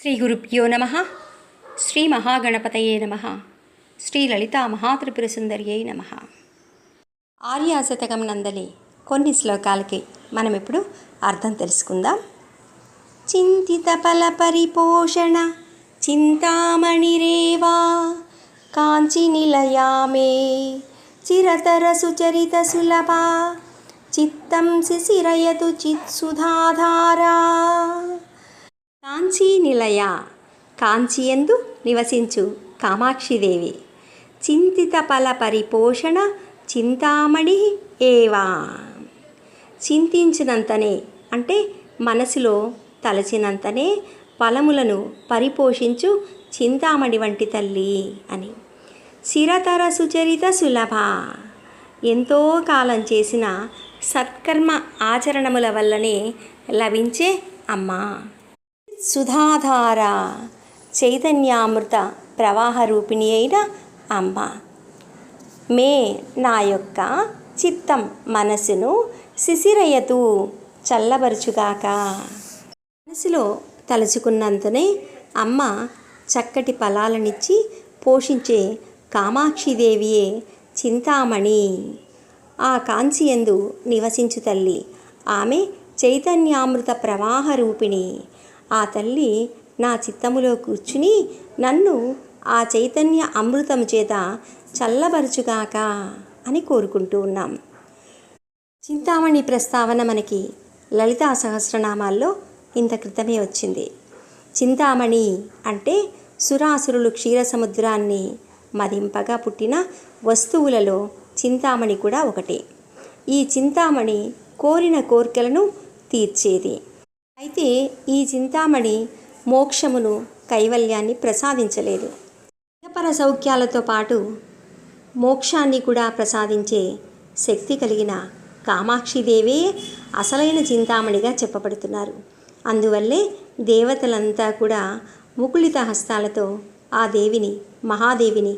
శ్రీ గురుభ్యో నమ. శ్రీ మహాగణపతయే నమ. శ్రీ లలిత మహాత్రిపుర సుందర్యై నమ. ఆర్యాశతకం నందలి కొన్ని శ్లోకాలకి మనం ఇప్పుడు అర్థం తెలుసుకుందాం. చింతిత ఫల పరిపోషణ చింతామణిరేవా కాంచి నిలయామే చిరతర సుచరిత సులభ చిత్తం శిశిరయతు చిత్సుధాధారా. కాంచీ నిలయ కాంచియందు నివసించు కామాక్షిదేవి. చింతిత ఫల పరిపోషణ చింతామణి ఏవా. చింతించినంతనే అంటే మనసులో తలచినంతనే ఫలములను పరిపోషించు చింతామణి వంటి తల్లి అని. చిరతర సుచరిత సులభ. ఎంతో కాలం చేసిన సత్కర్మ ఆచరణముల వల్లనే లభించే అమ్మ. సుధాధార చైతన్యామృత ప్రవాహ రూపిణి అయిన అమ్మ. మే నా యొక్క చిత్తం మనసును శిశిరయతు చల్లబరుచుగాక. మనసులో తలుచుకున్నంతనే అమ్మ చక్కటి ఫలాలనిచ్చి పోషించే కామాక్షిదేవియే చింతామణి. ఆ కాంచియందు నివసించు తల్లి. ఆమె చైతన్యామృత ప్రవాహ రూపిణి ఆ తల్లి నా చిత్తములో కూర్చుని నన్ను ఆ చైతన్య అమృతం చేత చల్లబరుచుగాక అని కోరుకుంటూ ఉన్నాం. చింతామణి ప్రస్తావన మనకి లలితా సహస్రనామాల్లో ఇంత క్రితమే వచ్చింది. చింతామణి అంటే సురాసురులు క్షీరసముద్రాన్ని మదింపగా పుట్టిన వస్తువులలో చింతామణి కూడా ఒకటి. ఈ చింతామణి కోరిన కోరికలను తీర్చేది. అయితే ఈ చింతామణి మోక్షమును కైవల్యాన్ని ప్రసాదించలేదు. ఇహపర సౌఖ్యాలతో పాటు మోక్షాన్ని కూడా ప్రసాదించే శక్తి కలిగిన కామాక్షిదేవే అసలైన చింతామణిగా చెప్పబడుతున్నారు. అందువల్లే దేవతలంతా కూడా ముకుళిత హస్తాలతో ఆ దేవిని మహాదేవిని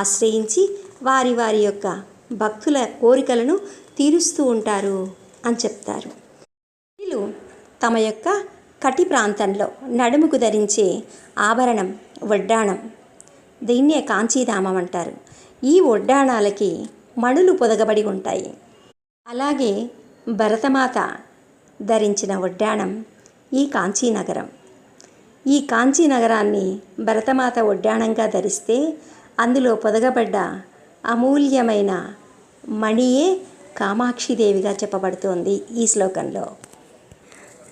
ఆశ్రయించి వారి వారి యొక్క భక్తుల కోరికలను తీరుస్తూ ఉంటారు అని చెప్తారు. తమ యొక్క కటి ప్రాంతంలో నడుముకు ధరించే ఆభరణం వడ్డాణం. దీన్నే కాంచీధామం అంటారు. ఈ వడ్డాణాలకి మణులు పొదగబడి ఉంటాయి. అలాగే భరతమాత ధరించిన వడ్డాణం ఈ కాంచీనగరం. ఈ కాంచీనగరాన్ని భరతమాత వడ్డాణంగా ధరిస్తే అందులో పొదగబడ్డ అమూల్యమైన మణియే కామాక్షిదేవిగా చెప్పబడుతోంది ఈ శ్లోకంలో.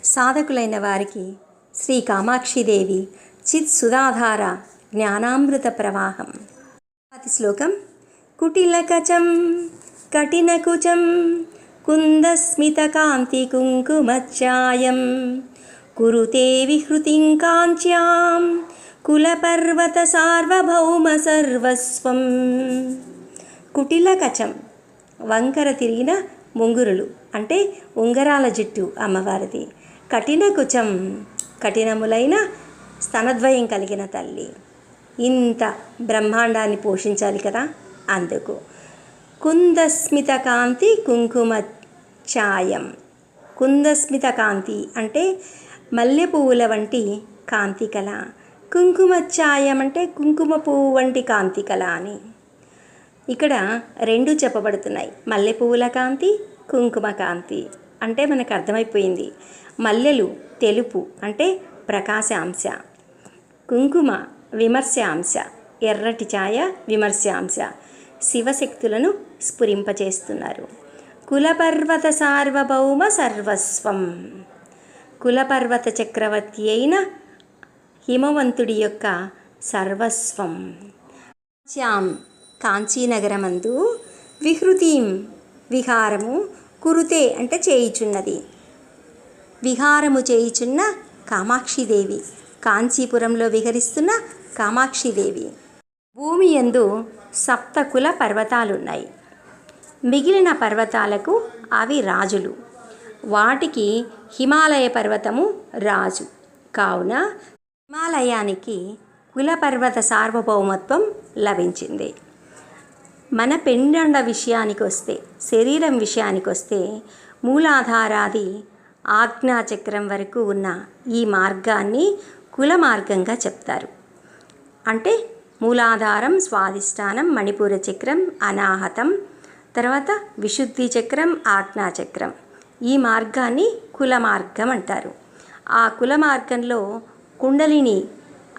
సాధకులైన వారికి శ్రీ కామాక్షిదేవి చిత్ సుధాధార జ్ఞానామృత ప్రవాహం. అతి శ్లోకం. కుటిలకచం కఠినకుచం కుందస్మితకాంతి కుంకుమచ్చాయం కురుతే విహృతిం కాంచ్యాం కులపర్వత సార్వభౌమ సర్వస్వం. కుటిలకచం వంకర తిరిగిన ముంగురులు అంటే ఉంగరాల జుట్టు అమ్మవారిది. కఠిన కుచం కఠినములైన స్తనద్వయం కలిగిన తల్లి. ఇంత బ్రహ్మాండాన్ని పోషించాలి కదా అందుకు. కుందస్మిత కాంతి కుంకుమ ఛాయం కుందస్మిత కాంతి అంటే మల్లె పువ్వుల వంటి కాంతి కళ. కుంకుమ ఛాయం అంటే కుంకుమ పువ్వు వంటి కాంతి కళ అని. ఇక్కడ రెండు చెప్పబడుతున్నాయి. మల్లె పువ్వుల కాంతి కుంకుమ కాంతి. అంటే మనకు అర్థమైపోయింది. మల్లెలు తెలుపు అంటే ప్రకాశాంశ. కుంకుమ విమర్శాంశ. ఎర్రటి ఛాయ విమర్శాంశ. శివశక్తులను స్ఫురింపచేస్తున్నారు. కులపర్వత సార్వభౌమ సర్వస్వం. కులపర్వత చక్రవర్తి అయిన హిమవంతుడి యొక్క సర్వస్వం. శ్యాం కాంచీనగరమందు విహృతిం విహారము కురుతే అంటే చేయుచున్నది. విహారము చేయుచున్న కామాక్షిదేవి. కాంచీపురంలో విహరిస్తున్న కామాక్షిదేవి. భూమి యందు సప్తకుల పర్వతాలున్నాయి. మిగిలిన పర్వతాలకు అవి రాజులు. వాటికి హిమాలయ పర్వతము రాజు. కావున హిమాలయానికి కులపర్వత సార్వభౌమత్వం లభించింది. మన పెండండ విషయానికి వస్తే శరీరం విషయానికి వస్తే మూలాధారాది ఆజ్ఞాచక్రం వరకు ఉన్న ఈ మార్గాన్ని కుల మార్గంగా చెప్తారు. అంటే మూలాధారం స్వాధిష్టానం మణిపూర చక్రం అనాహతం తర్వాత విశుద్ధి చక్రం ఆజ్ఞా చక్రం. ఈ మార్గాన్ని కుల మార్గం అంటారు. ఆ కుల మార్గంలో కుండలిని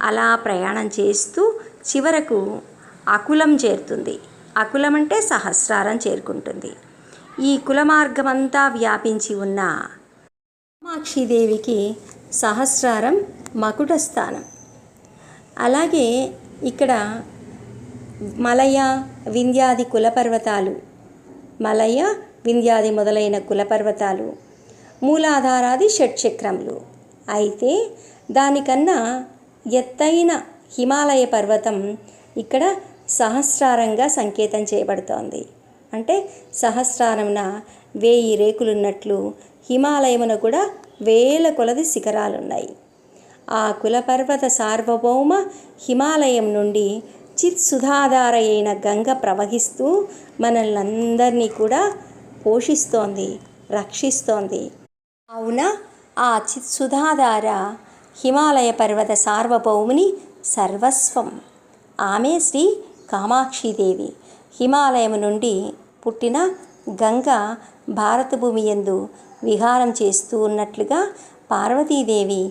అలా ప్రయాణం చేస్తూ చివరకు అకులం చేరుతుంది. అకులం అంటే సహస్రారం చేరుకుంటుంది. ఈ కుల మార్గమంతా వ్యాపించి ఉన్న కామాక్షిదేవికి సహస్రారం మకుట స్థానం అలాగే ఇక్కడ మలయ వింధ్యాది కులపర్వతాలు మలయ వింధ్యాది మొదలైన కులపర్వతాలు మూలాధారాది షట్చక్రములు. అయితే దానికన్నా ఎత్తైన హిమాలయ పర్వతం ఇక్కడ సహస్రారంగా సంకేతం చేయబడుతోంది. అంటే సహస్రారమున వేయి రేకులున్నట్లు హిమాలయమున కూడా వేల కొలది శిఖరాలున్నాయి. ఆ కులపర్వత సార్వభౌమ హిమాలయం నుండి చిత్సుధాధార అయిన గంగ ప్రవహిస్తూ మనల్ని కూడా పోషిస్తోంది రక్షిస్తోంది. అవున? ఆ చిత్సుధాధార హిమాలయ పర్వత సార్వభౌముని సర్వస్వం. ఆమె శ్రీ కామాక్షిదేవి. హిమాలయం నుండి పుట్టిన గంగ భారత భూమి యందు విహారం చేస్తూ ఉన్నట్లుగా పార్వతీదేవి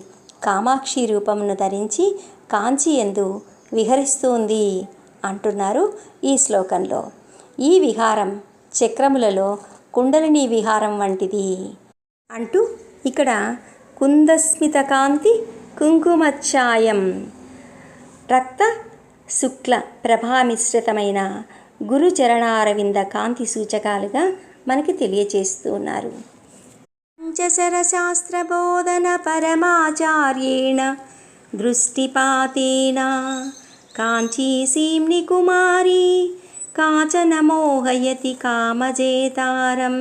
కామాక్షి రూపమును ధరించి కాంచి ఎందు విహరిస్తుంది అంటున్నారు ఈ శ్లోకంలో. ఈ విహారం చక్రములలో కుండలిని విహారం వంటిది అంటూ ఇక్కడ కుందస్మిత కాంతి కుంకుమఛాయం రక్త శుక్ల ప్రభామిశ్రితమైన గురుచరణారవింద కాంతి సూచకాలుగా మనకి తెలియచేస్తున్నారు ఉన్నారు. పంచశర పరమాచార్యేణ దృష్టిపాతేన కాంచీసీమ్ని కుమారి కాచన మోహయతి కామజేతారం.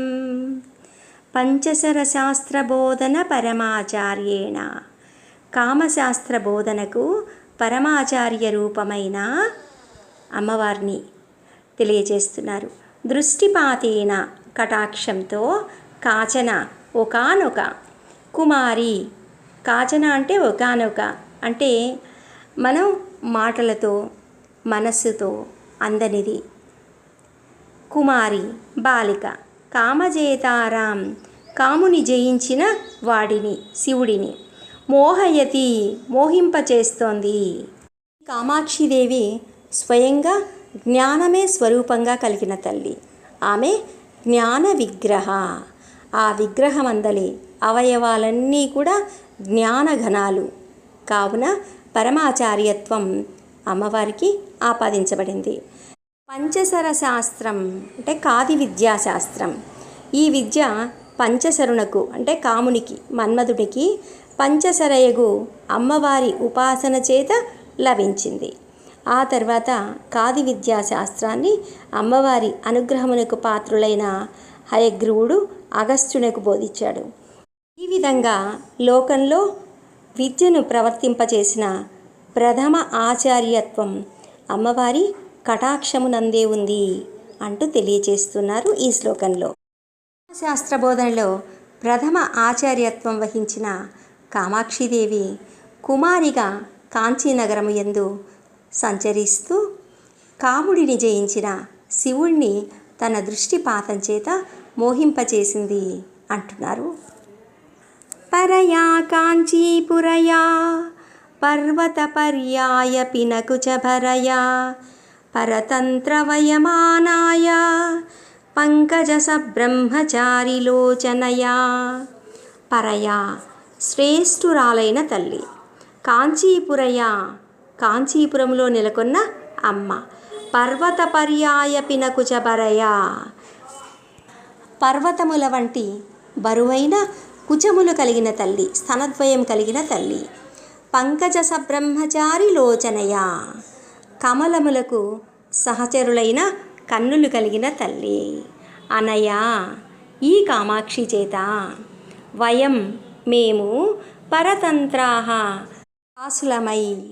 పంచశర శాస్త్రబోధన పరమాచార్యేణ కామశాస్త్ర బోధనకు పరమాచార్య రూపమైన అమ్మవారిని తెలియజేస్తున్నారు. దృష్టిపాతేన కటాక్షంతో కాచన ఒకానొక. కుమారి కాచన అంటే ఒకానొక. అంటే మనం మాటలతో మనస్సుతో అందనిది. కుమారి బాలిక. కామజేతారాం కాముని జయించిన వాడిని శివుడిని. మోహయతి మోహింపచేస్తోంది. కామాక్షిదేవి స్వయంగా జ్ఞానమే స్వరూపంగా కలిగిన తల్లి. ఆమె జ్ఞాన విగ్రహ ఆ విగ్రహమందలి అవయవాలన్నీ కూడా జ్ఞానఘనాలు. కావున పరమాచార్యత్వం అమ్మవారికి ఆపాదించబడింది. పంచసర శాస్త్రం అంటే కాది విద్యాశాస్త్రం. ఈ విద్య పంచసరునకు అంటే కామునికి మన్మధుడికి పంచసరయగు అమ్మవారి ఉపాసన చేత లభించింది. ఆ తర్వాత కాది విద్యాశాస్త్రాన్ని అమ్మవారి అనుగ్రహమునకు పాత్రులైన హయగ్రీవుడు అగస్త్యునకు బోధించాడు. ఈ విధంగా లోకంలో విద్యను ప్రవర్తింపచేసిన ప్రథమ ఆచార్యత్వం అమ్మవారి కటాక్షమునందే ఉంది అంటూ తెలియచేస్తున్నారు ఈ శ్లోకంలో. శాస్త్ర బోధనలో ప్రథమ ఆచార్యత్వం వహించిన కామాక్షిదేవి కుమారిగా కాంచీనగరము యందు సంచరిస్తూ కాముడిని జయించిన శివుణ్ణి తన దృష్టిపాతం చేత మోహింపచేసింది అంటున్నారు. పరయా కాంచీపురయా పర్వతపర్యాయ పినకుచభరయా పరతంత్రవయమానాయ పంకజస పంకజసబ్రహ్మచారిలోచనయా పరయా శ్రేష్ఠురాలైన తల్లి కాంచీపురయ కాంచీపురంలో నెలకొన్న అమ్మ. పర్వత పర్యాయపిన పినకుచబరయ పర్వతముల వంటి బరువైన కుచములు కలిగిన తల్లి స్థనద్వయం కలిగిన తల్లి. పంకజ సబ్రహ్మచారి లోచనయ. కమలములకు సహచరులైన కన్నులు కలిగిన తల్లి. అనయా ఈ కామాక్షి చేత వయం మేము పరతంత్రాహ దాసులమై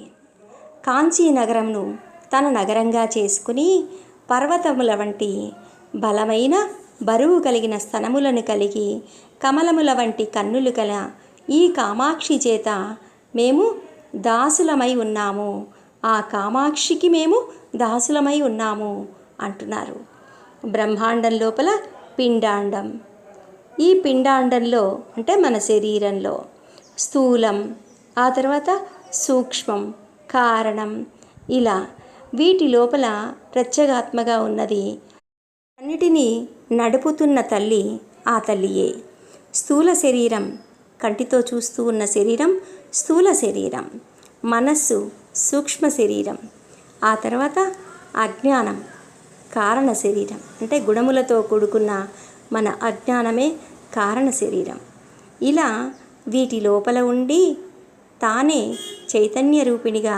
కాంచీనగరంను తన నగరంగా చేసుకుని పర్వతముల వంటి బలమైన బరువు కలిగిన స్తనములను కలిగి కమలముల వంటి కన్నులు గల ఈ కామాక్షి చేత మేము దాసులమై ఉన్నాము. ఆ కామాక్షికి మేము దాసులమై ఉన్నాము అంటున్నారు. బ్రహ్మాండం లోపల పిండాండం. ఈ పిండాండంలో అంటే మన శరీరంలో స్థూలం ఆ తర్వాత సూక్ష్మం కారణం. ఇలా వీటి లోపల ప్రత్యేగాత్మగా ఉన్నది అన్నిటినీ నడుపుతున్న తల్లి ఆ తల్లియే. స్థూల శరీరం కంటితో చూస్తూ ఉన్న శరీరం స్థూల శరీరం మనస్సు సూక్ష్మ శరీరం ఆ తర్వాత అజ్ఞానం కారణ శరీరం. అంటే గుణములతో కూడుకున్న మన అజ్ఞానమే కారణ శరీరం. ఇలా వీటి లోపల ఉండి తానే చైతన్య రూపిణిగా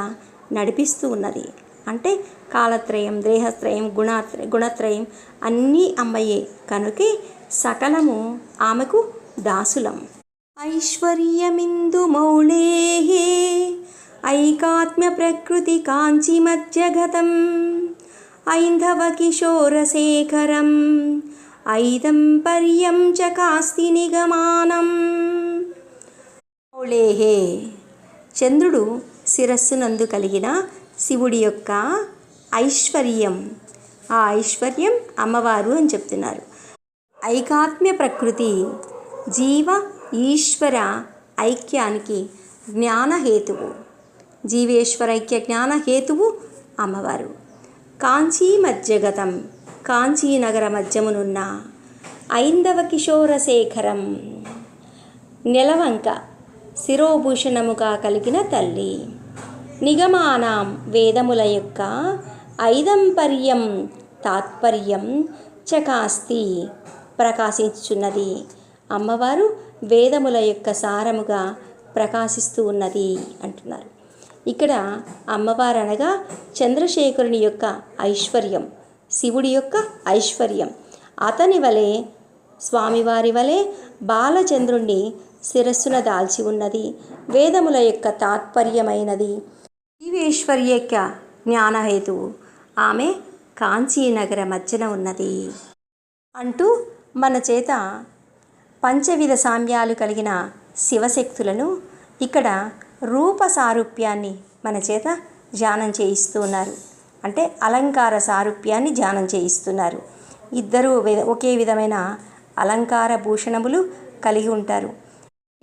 నడిపిస్తూ ఉన్నది. అంటే కాలత్రయం దేహత్రయం గుణాత్ర గుణత్రయం అన్నీ అమ్మయే కనుకే సకలము ఆమెకు దాసులం. ఐశ్వర్యమిందు మౌళేహే ఐకాత్మ్య ప్రకృతి కాంచి మధ్యగతం ఐంధవ కిశోరశేఖరం ఐదం పర్యం చ కాస్తి నిగమానం. మౌళేహే చంద్రుడు శిరస్సునందు కలిగిన శివుడి యొక్క ఐశ్వర్యం. ఆ ఐశ్వర్యం అమ్మవారు అని చెప్తున్నారు. ఐకాత్మ్య ప్రకృతి జీవ ఈశ్వర ఐక్యానికి జ్ఞానహేతువు జీవేశ్వర ఐక్య జ్ఞానహేతువు అమ్మవారు. కాంచీ మధ్యగతం కాంచీనగర మధ్యమునున్న ఐందవ కిశోరశేఖరం నెలవంక శిరోభూషణముగా కలిగిన తల్లి. నిగమానాం వేదముల యొక్క ఐదంపర్యం తాత్పర్యం చకాస్తి ప్రకాశించున్నది అమ్మవారు వేదముల యొక్క సారముగా ప్రకాశిస్తూ ఉన్నది అంటున్నారు. ఇక్కడ అమ్మవారు అనగా చంద్రశేఖరుని యొక్క ఐశ్వర్యం శివుడి యొక్క ఐశ్వర్యం. అతని వలె స్వామివారి వలె బాలచంద్రుణ్ణి శిరస్సున దాల్చి ఉన్నది వేదముల యొక్క తాత్పర్యమైనది. జీవేశ్వర్యక జ్ఞానహేతువు ఆమె కాంచీనగర మధ్యన ఉన్నది. అంటూ మన చేత పంచవిధ సామ్యాలు కలిగిన శివశక్తులను ఇక్కడ రూప సారూప్యాన్ని మన చేత ధ్యానం చేయిస్తూ ఉన్నారు అంటే అలంకార సారూప్యాన్ని ధ్యానం చేయిస్తున్నారు. ఇద్దరూ ఒకే విధమైన అలంకార భూషణములు కలిగి ఉంటారు.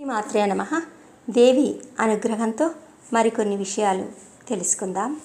మాత్రే నమ. దేవి అనుగ్రహంతో మరికొన్ని విషయాలు తెలుసుకుందాం.